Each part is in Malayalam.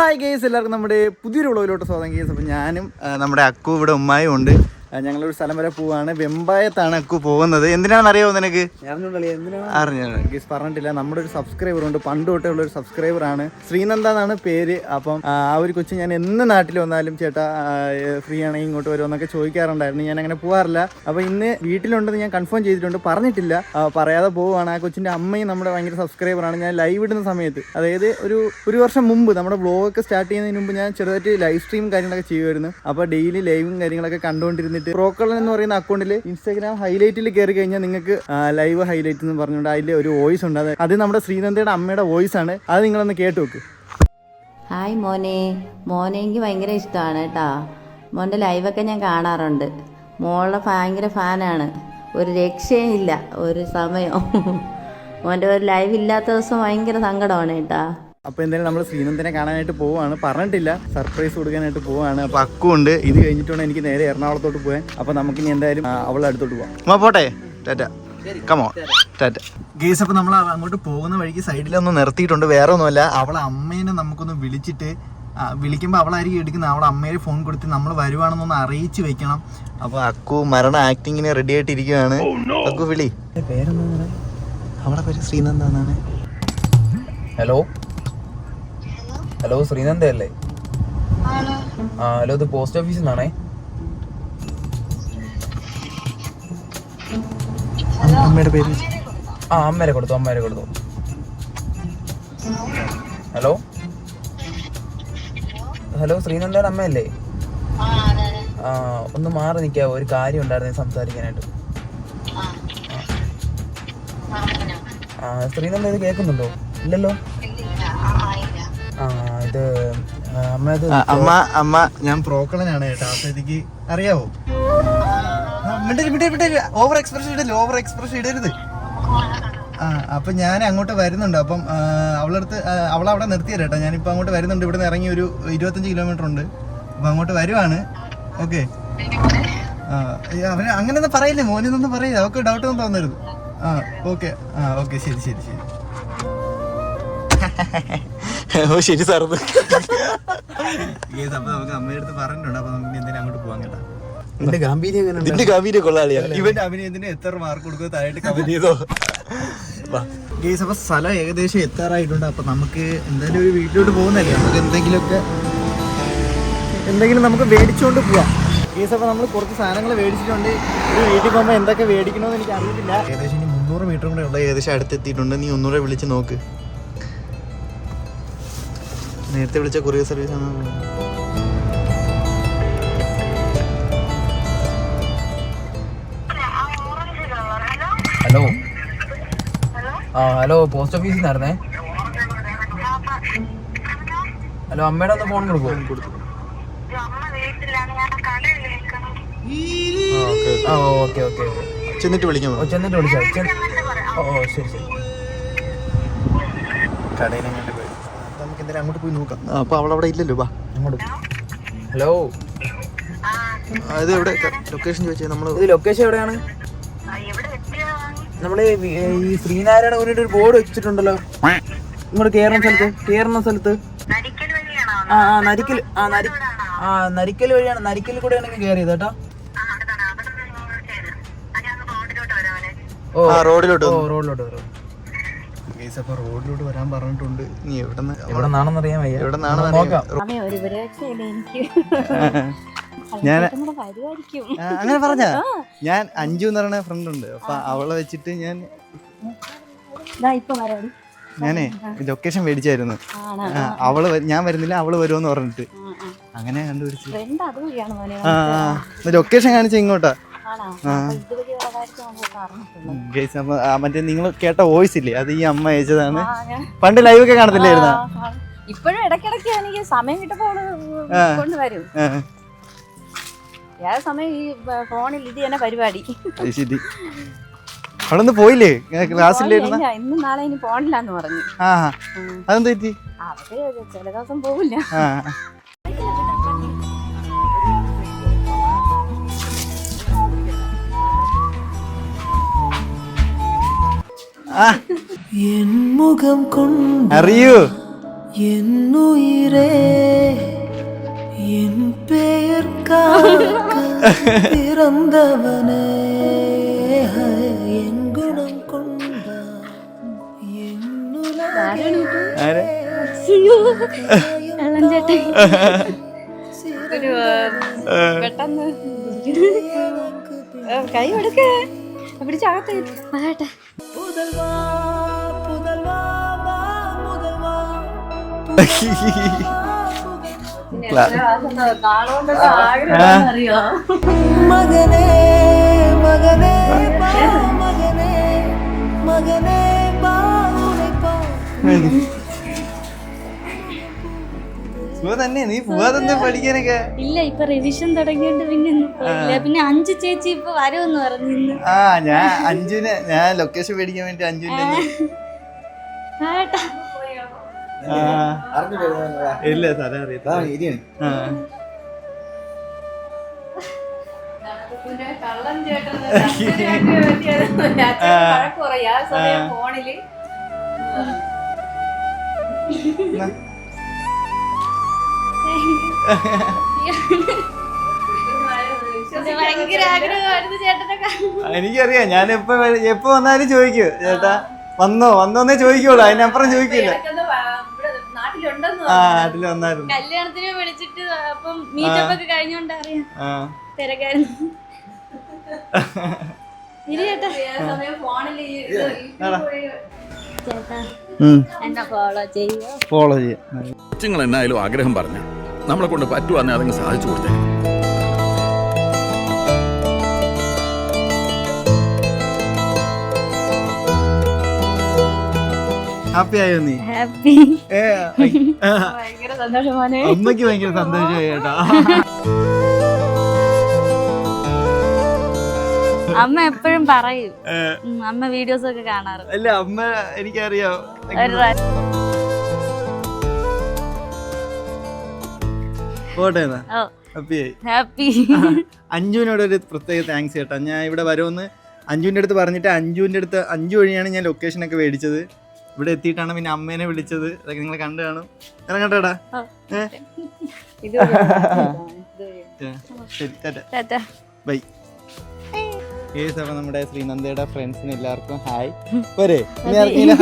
ഹായ് ഗേസ് എല്ലാവർക്കും നമ്മുടെ പുതിയൊരു ഉളവിലോട്ട് സ്വാഗതം ഗേസ് അപ്പോൾ ഞാനും നമ്മുടെ അക്കു ഇവിടെ ഉമ്മായും ഉണ്ട്. ഞങ്ങളൊരു സ്ഥലം വരെ പോവാണ്. വെമ്പായത്താണ് അക്കു പോകുന്നത്. എന്തിനാണ് അറിയാവോ നിനക്ക് അറിഞ്ഞു ഗീസ് പറഞ്ഞിട്ടില്ല. നമ്മുടെ ഒരു സബ്സ്ക്രൈബർ ഉണ്ട്. പണ്ട് തൊട്ടേ ഉള്ള ഒരു സബ്സ്ക്രൈബർ ആണ്. ശ്രീനന്ദ എന്നാണ് പേര്. അപ്പം ആ ഒരു കൊച്ചു ഞാൻ എന്ന് നാട്ടിൽ വന്നാലും ചേട്ടാ ഫ്രീ ആണെങ്കിൽ ഇങ്ങോട്ട് വരുമോ എന്നൊക്കെ ചോദിക്കാറുണ്ടായിരുന്നു. ഞാൻ അങ്ങനെ പോകാറില്ല അപ്പോൾ ഇന്ന് വീട്ടിലുണ്ടെന്ന് ഞാൻ കൺഫേം ചെയ്തിട്ടുണ്ട്. പറഞ്ഞിട്ടില്ല. പറയാതെ പോവുകയാണ് ആ കൊച്ചിന്റെ അമ്മയും നമ്മുടെ ഭയങ്കര സബ്സ്ക്രൈബറാണ് ഞാൻ ലൈവ് ഇടുന്ന സമയത്ത്. അതായത് ഒരു ഒരു വർഷം മുമ്പ് നമ്മുടെ ബ്ലോഗ് ഒക്കെ സ്റ്റാർട്ട് ചെയ്യുന്നതിന് മുമ്പ് ഞാൻ ചെറുതായിട്ട് ലൈവ് സ്ട്രീം കാര്യങ്ങളൊക്കെ ചെയ്യുമായിരുന്നു. അപ്പോൾ ഡെയിലി ലൈവും കാര്യങ്ങളൊക്കെ കണ്ടുകൊണ്ടിരുന്നിട്ട് പ്രോക്കളൻ എന്ന് പറയുന്ന അക്കൗണ്ടിൽ ഇൻസ്റ്റാഗ്രാം ഹൈലൈറ്റിൽ കയറി കഴിഞ്ഞാൽ നിങ്ങൾക്ക് ലൈവ് ഹൈലൈറ്റ് എന്ന് പറഞ്ഞുകൊണ്ട് അതിൽ ഒരു വോയിസ് ഉണ്ട്. അത് അത് നമ്മുടെ ശ്രീനന്ദയുടെ അമ്മയുടെ വോയിസ് ആണ്. അത് നിങ്ങളൊന്ന് കേട്ടു നോക്ക് ഹായ് മോനെ. മോനെ എനിക്ക് ഭയങ്കര ഇഷ്ടമാണ് കേട്ടോ. മോന്റെ ലൈവൊക്കെ ഞാൻ കാണാറുണ്ട്. മോളുടെ ഭയങ്കര ഫാനാണ് ഒരു രക്ഷയും ഇല്ല ഒരു സമയം മോന്റെ ഒരു ലൈവ് ഇല്ലാത്ത ദിവസം ഭയങ്കര സങ്കടമാണ് കേട്ടോ. അപ്പോൾ എന്തായാലും നമ്മൾ ശ്രീനന്ദനെ കാണാനായിട്ട് പോവാണ്. പറഞ്ഞിട്ടില്ല. സർപ്രൈസ് കൊടുക്കാനായിട്ട് പോവാണ്. അപ്പോൾ അക്കുണ്ട് ഇത് കഴിഞ്ഞിട്ടാണ് എനിക്ക് നേരെ എറണാകുളത്തോട്ട് പോകാൻ അപ്പോൾ നമുക്കിനി എന്തായാലും അവളെ അവളുടെ അടുത്തോട്ട് പോവാം. പോട്ടെ. ടാറ്റ. കമോ ടാറ്റ. ഗേസ് അപ്പോൾ നമ്മൾ അങ്ങോട്ട് പോകുന്ന വഴിക്ക് സൈഡിലൊന്നും നിർത്തിയിട്ടുണ്ട്. വേറെ ഒന്നുമല്ല അവളെ അമ്മേനെ നമുക്കൊന്ന് വിളിച്ചിട്ട് വിളിക്കുമ്പോ വിളിക്കുമ്പോൾ അവളായിരിക്കും എടുക്കുന്നത് അവളെ അമ്മയെ ഫോൺ കൊടുത്ത് നമ്മൾ വരുവാണെന്നൊന്ന് അറിയിച്ച് വെക്കണം. അപ്പോൾ അക്കു മരണ ആക്ടിങ്ങിന് റെഡി ആയിട്ടിരിക്കുകയാണ്. അക്കു വിളി. പേരെന്താണ് അവളെ പേര് ശ്രീനന്ദ എന്നാണ്. ഹലോ ഹലോ ശ്രീനന്ദ അല്ലേ ആ ഹലോ ഇത് പോസ്റ്റ് ഓഫീസിൽ നിന്നാണേ. അമ്മയുടെ പേര്? ആ അമ്മേരെ കൊടുത്തു അമ്മേരെ കൊടുത്തു. ഹലോ? ഹലോ ശ്രീനന്ദയുടെ അമ്മയല്ലേ? ആ ഒന്ന് മാറി നിൽക്കാവോ? ഒരു കാര്യം ഉണ്ടായിരുന്നു സംസാരിക്കാനായിട്ട്. ആ ശ്രീനന്ദ ഇത് കേൾക്കുന്നുണ്ടോ? ഇല്ലല്ലോ. ഇത് അമ്മ ആ, അമ്മ ഞാൻ പ്രോക്കളനാണ് കേട്ടോ അപ്പൊ എനിക്ക് അറിയാവോ? ഓവർ എക്സ്പ്രഷൻ ഇടരുത് ഓവർ എക്സ്പ്രഷൻ ഇടരുത്. ആ അപ്പൊ ഞാൻ അങ്ങോട്ട് വരുന്നുണ്ട്. അപ്പം ആ, അവളടുത്ത് ആ, അവളവിടെ നിർത്തിയത് കേട്ടോ. ഞാനിപ്പോ അങ്ങോട്ട് വരുന്നുണ്ട്. ഇവിടുന്ന് ഇറങ്ങി ഒരു ഇരുപത്തഞ്ച് കിലോമീറ്റർ ഉണ്ട്. അപ്പൊ അങ്ങോട്ട് വരുവാണ്. ഓക്കെ അവന് അങ്ങനെയൊന്നും പറയില്ലേ? മോനൊന്നും പറയില്ല? അവക്ക് ഡൗട്ട് ഒന്നും തോന്നരുത്. ആ ഓക്കെ ആ ഓക്കെ ശരി ശരി ശരി. ഓ ശരി സാർ. അപ്പൊ നമുക്ക് അമ്മയുടെ അടുത്ത് പറഞ്ഞിട്ടുണ്ട്. അപ്പൊ നമുക്ക് എന്തിനാ അങ്ങോട്ട് പോവാൻ കേട്ടാ? എന്റെ ഗാംഭീര്യം എങ്ങനെ ഇതിന്റെ ഗാംഭീര്യ കൊള്ളാളിയാ. ഇവന്റെ അഭിനയത്തിന് എത്ര മാർക്ക് കൊടുക്കുക താഴെ കമന്റ് ചെയ്തോ. ഗേസ് അപ്പൊ സ്ഥലം ഏകദേശം എത്താറായിട്ടുണ്ട്. അപ്പൊ നമുക്ക് എന്തായാലും ഒരു വീട്ടിലോട്ട് പോകുന്നല്ലേ നമുക്ക് എന്തെങ്കിലുമൊക്കെ എന്തെങ്കിലും നമുക്ക് മേടിച്ചുകൊണ്ട് പോവാം. ഗേസ് അപ്പൊ നമ്മൾ കുറച്ച് സാധനങ്ങൾ മേടിച്ചിട്ടുണ്ട്. ഒരു വീട്ടിൽ പോകുമ്പോൾ എന്തൊക്കെ മേടിക്കണമെന്ന് എനിക്ക് അറിയില്ല ഏകദേശം മുന്നൂറ് മീറ്റർ കൂടെ ഉള്ള ഏകദേശം അടുത്തെത്തിയിട്ടുണ്ട്. നീ ഒന്നൂടെ വിളിച്ച് നോക്ക്. നേരത്തെ വിളിച്ച കൊറിയർ സർവീസ് ആണ് ഹലോ. ആ ഹലോ പോസ്റ്റ് ഓഫീസിൽ നിന്നായിരുന്നേ? ഹലോ അമ്മയുടെ ഒന്ന് ഫോൺ കൊടുക്കുമോ ആ ഓക്കെ ഓക്കെ. ഓക്കെ ചെന്നിട്ട് വിളിക്കാം. ഓ ചെന്നിട്ട് വിളിച്ചാൽ ഓ ശരി ശരി. കടയിലെങ്ങോട്ട് നമുക്ക് എന്തായാലും അങ്ങോട്ട് പോയി നോക്കാം. അപ്പൊ അവിടെ ഇല്ലല്ലോ വാ. അങ്ങോട്ട് ഹലോ. അത് എവിടെ? ലൊക്കേഷൻ ചോദിച്ചത് നമ്മൾ ഇത് ലൊക്കേഷൻ എവിടെയാണ്? നമ്മൾ ഈ ശ്രീനാരായണ ഗുരുവിന്റെ ഒരു ബോർഡ് വെച്ചിട്ടുണ്ടല്ലോ. ഇങ്ങോട്ട് കേറുന്ന സ്ഥലത്ത് കേറുന്ന സ്ഥലത്ത്. ആ ആ നരിക്കൽ ആ നരി ആ നരിക്കൽ വഴിയാണ്. നരിക്കൽ കൂടെ ആണെങ്കിൽ കയറിയത് കേട്ടോ. ഓ ആ റോഡിലോട്ട് ഓ റോഡിലോട്ട് വരും. അപ്പൊ റോഡിലോട്ട് വരാൻ പറഞ്ഞിട്ടുണ്ട്. നീ എവിടെ എവിടെ നിന്നാണെന്ന് അറിയാൻ വയ്യ എവിടെ ഞാൻ അങ്ങനെ പറഞ്ഞ? ഞാൻ അഞ്ചു എന്ന് പറയുന്ന ഫ്രണ്ട് ഉണ്ട്. അപ്പൊ അവളെ വെച്ചിട്ട് ഞാൻ ഞാനേ ലൊക്കേഷൻ മേടിച്ചായിരുന്നു. അവൾ ഞാൻ വരുന്നില്ല അവൾ വരുമെന്ന് പറഞ്ഞിട്ട്. അങ്ങനെ കണ്ടുപിടിച്ചു. ലൊക്കേഷൻ കാണിച്ച ഇങ്ങോട്ടാ. മറ്റേ നിങ്ങൾ കേട്ട വോയിസ് ഇല്ലേ? അത് ഈ അമ്മ അയച്ചതാണ്. പണ്ട് ലൈവ് ഒക്കെ കാണത്തില്ലായിരുന്ന. ഇപ്പോഴും ഇടയ്ക്കിടയ്ക്ക് എനിക്ക് സമയം കിട്ടുമ്പോൾ കൊണ്ടുവരും ഏത് സമയം ഈ ഫോണിൽ ഇത് തന്നെ പരിപാടി. ശരി. അവളൊന്ന് പോയില്ലേ? ക്ലാസ് ഇല്ലായിരുന്ന ഇന്നും നാളെ ഇനി പോണില്ലാന്ന് പറഞ്ഞു. അതെന്താ അവർ ചില ദിവസം പോവില്ല. മുഖം കൊണ്ട് അറിയൂ. എന്നുയിരേ എൻ പേർ പിറന്നവനേ എൻ ഗുണം കൊണ്ട പെട്ടെന്ന്. കൈ എടുക്കേ പിടിച്ചാകത്തെ புதல்வா புதல்வா வா முதல்வா மகனே மகனே வா மகனே തന്നെ നീ പോവാതെ പഠിക്കാനൊക്കെ? ഇല്ല ഇപ്പൊ റിവിഷൻ തുടങ്ങിയോണ്ട് പിന്നെ പിന്നെ അഞ്ചു ചേച്ചി ഇപ്പൊ വരുമെന്ന് പറഞ്ഞു ഇന്ന്. ആ ഞാൻ അഞ്ചുനെ ഞാൻ ലൊക്കേഷൻ മേടിക്കാൻ വേണ്ടി ആ. ഇല്ല സാറേ അറിയാം ആ. കള്ളം ചേട്ടൻ ഫോണിൽ. എനിക്കറിയാം. ഞാൻ എപ്പോ എപ്പൊ വന്നാലും ചോദിക്കൂ. ചേട്ടാ വന്നോ? വന്നോന്നേ ചോദിക്കുള്ളൂ. അതിനപ്പുറം ചോദിക്കില്ല. ആ. നാട്ടിൽ വന്നായിരുന്നു കല്യാണത്തിന് വിളിച്ചിട്ട് അപ്പം മീറ്റപ്പ് ഒക്കെ കഴിഞ്ഞോണ്ട് അറിയാം. തിരക്കായിരുന്നു. ഫോളോ ചെയ്യാം. കൊച്ചുങ്ങൾ എന്നായാലും ആഗ്രഹം പറഞ്ഞു. നമ്മളെ കൊണ്ട് പറ്റുവാന്നെ അതങ്ങ് സാധിച്ചു കൊടുത്തേ. ഹാപ്പി ആയോ നീ? ഹാപ്പി ഏ, ആ, ഭയങ്കര സന്തോഷമാണ് അമ്മയ്ക്ക് ഭയങ്കര സന്തോഷമായി ചേട്ടാ അമ്മ എപ്പോഴും പറയും. അമ്മ വീഡിയോസ് ഒക്കെ കാണാറ്. അല്ല അമ്മ എനിക്കറിയാം. പോട്ടെ ഹാപ്പി. അഞ്ജുവിനോട് ഒരു പ്രത്യേക താങ്ക്സ് കേട്ടോ ഞാൻ ഇവിടെ വരുമെന്ന് അഞ്ജുവിന്റെ അടുത്ത് പറഞ്ഞിട്ട് അഞ്ജുവിന്റെ അടുത്ത് അഞ്ജു വഴിയാണ് ഞാൻ ലൊക്കേഷൻ ഒക്കെ മേടിച്ചത്. ഇവിടെ എത്തിയിട്ടാണ് പിന്നെ അമ്മേനെ വിളിച്ചത്. അതൊക്കെ നിങ്ങൾ കണ്ടു കാണും. ഇറങ്ങട്ടെടാ ശരി ബൈ. ഏസ് അപ്പൊ നമ്മുടെ ശ്രീനന്ദയുടെ ഫ്രണ്ട്സിന് എല്ലാവർക്കും ഹായ്. പോരെ.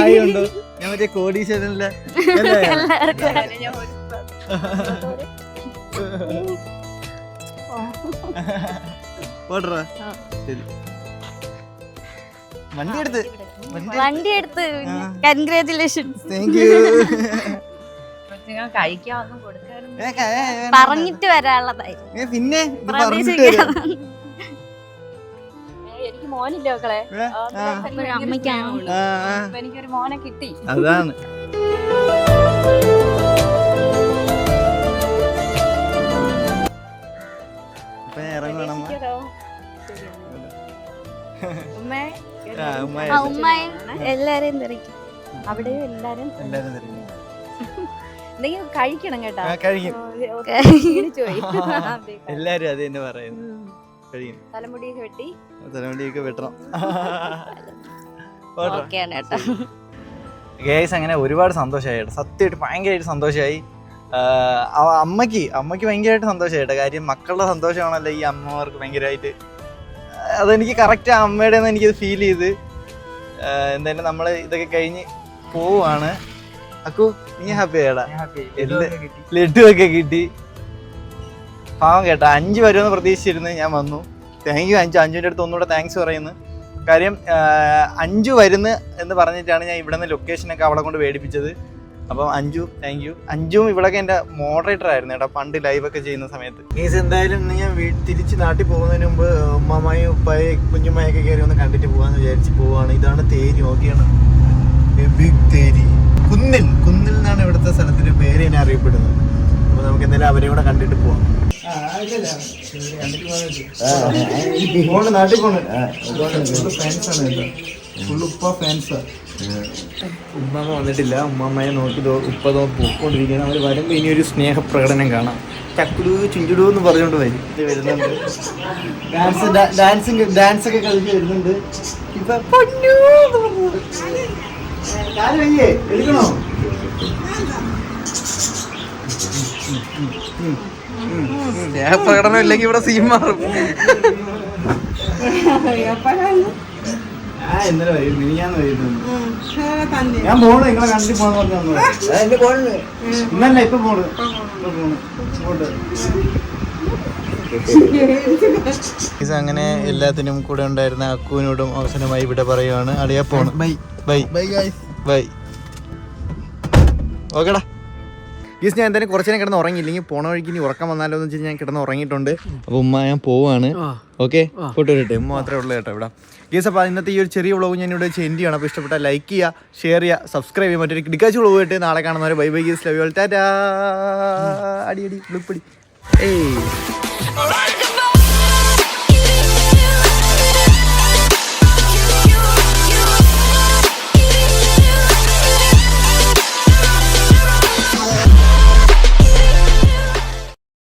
ഹായ് ഉണ്ടോ? ഞാൻ മറ്റേ കോടീശ്വരനിലെ ആ. ശരി. വണ്ടി എടുത്ത്. വണ്ടി എടുത്ത്. കൺഗ്രാറ്റുലേഷൻ താങ്ക് യു പറഞ്ഞിട്ട് വരാനുള്ളതായി പിന്നെ. എനിക്ക് മോനില്ല മക്കളെ. എനിക്കൊരു മോനെ കിട്ടി. അതാണ്. ഉമ്മയെ എല്ലാരെയും തെറിക്കും എല്ലാരും എല്ലാരും തരും. എന്തെങ്കിലും കഴിക്കണം കേട്ടോ. കഴിക്കും. എല്ലാരും അത് തന്നെ പറയുന്നു. കഴിയും തലമുടിയൊക്കെ വെട്ടി. തലമുടിയൊക്കെ വെട്ടണം. ഓക്കെയാണ് കേട്ടോ. ഗേസ് അങ്ങനെ ഒരുപാട് സന്തോഷമായി കേട്ടോ. സത്യമായിട്ട് ഭയങ്കരമായിട്ട് സന്തോഷമായി. അമ്മയ്ക്ക് അമ്മയ്ക്ക് ഭയങ്കരമായിട്ട് സന്തോഷമായി കേട്ടോ. കാര്യം മക്കളുടെ സന്തോഷമാണല്ലോ ഈ അമ്മമാർക്ക് ഭയങ്കരമായിട്ട്. അതെനിക്ക് കറക്റ്റ് അമ്മയുടെ എനിക്കത് ഫീൽ ചെയ്ത്. എന്തായാലും നമ്മൾ ഇതൊക്കെ കഴിഞ്ഞ് പോവാണ് അക്കു നീ ഹാപ്പി ആയടാ. ലഡു ഒക്കെ കിട്ടി. പാവം കേട്ടാ അഞ്ച് വരുമെന്ന് പ്രതീക്ഷിച്ചിരുന്നു ഞാൻ വന്നു. താങ്ക് യു അഞ്ചു. അഞ്ചുവിന്റെ അടുത്ത് ഒന്നുകൂടെ താങ്ക്സ് പറയുന്നു. കാര്യം അഞ്ചു വരുന്നു എന്ന് പറഞ്ഞിട്ടാണ് ഞാൻ ഇവിടെ നിന്ന് ലൊക്കേഷനൊക്കെ അവളെ കൊണ്ട് മേടിപ്പിച്ചത്. അപ്പം അഞ്ജു താങ്ക് യു അഞ്ജു ഇവിടെയൊക്കെ എന്റെ മോഡറേറ്റർ ആയിരുന്നു കേട്ടോ പണ്ട് ലൈവ് ഒക്കെ ചെയ്യുന്ന സമയത്ത്. മീൻസ് എന്തായാലും ഇന്ന് ഞാൻ തിരിച്ച് നാട്ടിൽ പോകുന്നതിന് മുമ്പ് ഉമ്മമായും ഉപ്പായും കുഞ്ഞുമ്മയൊക്കെ കയറി ഒന്ന് കണ്ടിട്ട് പോകാന്ന് വിചാരിച്ച് പോവാണ്. ഇതാണ് തേരി നോക്കിയാണ് ബിഗ് തേരി. കുന്നിൽ കുന്നിൽ എന്നാണ് ഇവിടുത്തെ സ്ഥലത്തിന്റെ പേര് എന്നെ അറിയപ്പെടുന്നത്. അപ്പൊ നമുക്ക് എന്തായാലും അവരെ കൂടെ കണ്ടിട്ട് പോവാം. നാട്ടിൽ പോകണം ആണ് കേട്ടോ ഉപ്പ ഫാൻസ് ഉമ്മ വന്നിട്ടില്ല. ഉമ്മമ്മയെ നോക്കി ഉപ്പ പോയിക്കൊണ്ടിരിക്കുകയാണ്. അവർ വരുമ്പോൾ ഇനി ഒരു സ്നേഹപ്രകടനം കാണാം. ചക്കുടു ചുഞ്ചുടു എന്ന് പറഞ്ഞുകൊണ്ട് വരും. വരുന്നുണ്ട്. ഡാൻസ് ഡാൻസിങ് ഡാൻസ് ഒക്കെ കളിച്ച് വരുന്നുണ്ട്. ഇപ്പൊ പൊന്നു എടുക്കണോ? പ്രകടനം ഇല്ലെങ്കിൽ ഇവിടെ സീൻ മാറും ആ ഇന്നലെ വരും മിനിഞ്ഞാന്ന് വരുന്നു ഞാൻ പോണു നിങ്ങളെ കണ്ടി പോണെന്ന് പറഞ്ഞു ഇന്നല്ല ഇപ്പൊ പോണു? ഇപ്പൊ പോണു. ഇങ്ങോട്ട്. ഇത് അങ്ങനെ എല്ലാത്തിനും കൂടെ ഉണ്ടായിരുന്ന അക്കുവിനോടും അവസാനമായി ഇവിടെ പറയുവാണ്. അടിയാ പോണ്. ബൈ. ബൈ. Bye bye. ഓക്കേടാ. ഗീസ് ഞാൻ എന്തായാലും കുറച്ചു നേരം കിടന്ന് ഉറങ്ങി ഉറങ്ങിയില്ലെങ്കിൽ പോണ വഴിക്ക് ഇനി ഉറക്കം വന്നാലോ എന്ന് വെച്ചാൽ ഞാൻ കിടന്ന് ഉറങ്ങിയിട്ടുണ്ട്. അപ്പൊ ഉമ്മ ഞാൻ പോവാണ്. ഓക്കെ? വരട്ടെ. ഉമ്മ മാത്രമേ ഉള്ളൂ കേട്ടോ ഇവിടെ. ഗീസ് അപ്പോൾ ഇന്നത്തെ ഈ ഒരു ചെറിയ വ്ളോഗ് ഞാൻ ഇവിടെ സെൻഡ് ചെയ്യണം അപ്പോൾ ഇഷ്ടപ്പെട്ട ലൈക്ക് ചെയ്യുക ഷെയർ ചെയ്യുക സബ്സ്ക്രൈബ് ചെയ്യുക. മറ്റൊരു ഡിക്കാച്ച് വ്ളോഗ് ആയിട്ട് നാളെ കാണുന്നവരെ bye bye guys. Love Tata അടി അടി ബ്ലിപ്പടി ഏയ്